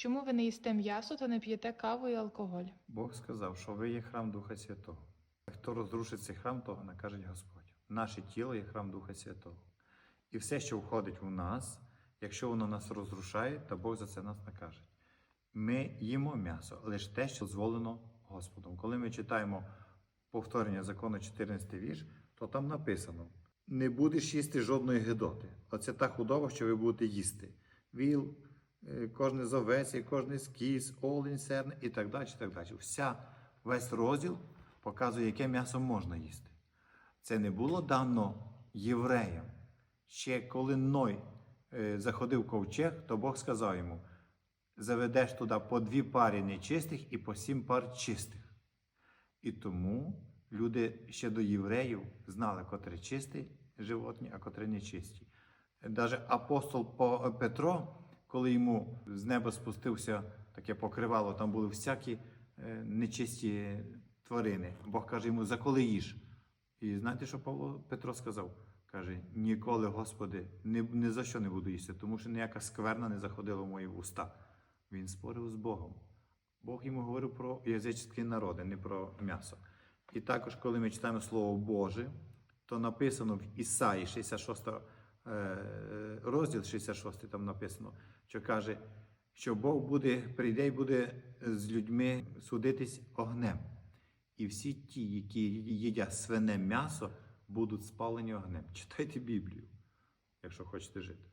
Чому ви не їсте м'ясо та не п'єте каву і алкоголь? Бог сказав, що ви є храм Духа Святого. Хто розрушить цей храм, того накаже Господь. Наше тіло є храм Духа Святого. І все, що входить у нас, якщо воно нас розрушає, то Бог за це нас накаже. Ми їмо м'ясо, лише те, що дозволено Господом. Коли ми читаємо повторення закону 14 вірш, то там написано: не будеш їсти жодної гидоти. Оце та худоба, що ви будете їсти. Віл, кожне з овець, кожний скіс, олень, серне і так далі. так далі. Вся, весь розділ показує, яке м'ясо можна їсти. Це не було дано євреям. Ще коли Ной е, заходив ковчег, то Бог сказав йому: заведеш туди по дві пари нечистих і по сім пар чистих. І тому люди ще до євреїв знали, котре чисті животні, а котре нечисті. Даже апостол Петро, коли йому з неба спустився таке покривало, там були всякі е, нечисті тварини. Бог каже йому, за коли їж? І знаєте, що Павло Петро сказав? Каже: ніколи, Господи, ні, ні за що не буду їсти, тому що ніяка скверна не заходила в мої вуста. Він спорив з Богом. Бог йому говорив про язичські народи, не про м'ясо. І також, коли ми читаємо Слово Боже, то написано в Ісаї 66 е, розділ 66, там написано, що каже, що Бог буде, прийде і буде з людьми судитись огнем. І всі ті, які їдять свине м'ясо, будуть спалені огнем. Читайте Біблію, якщо хочете жити.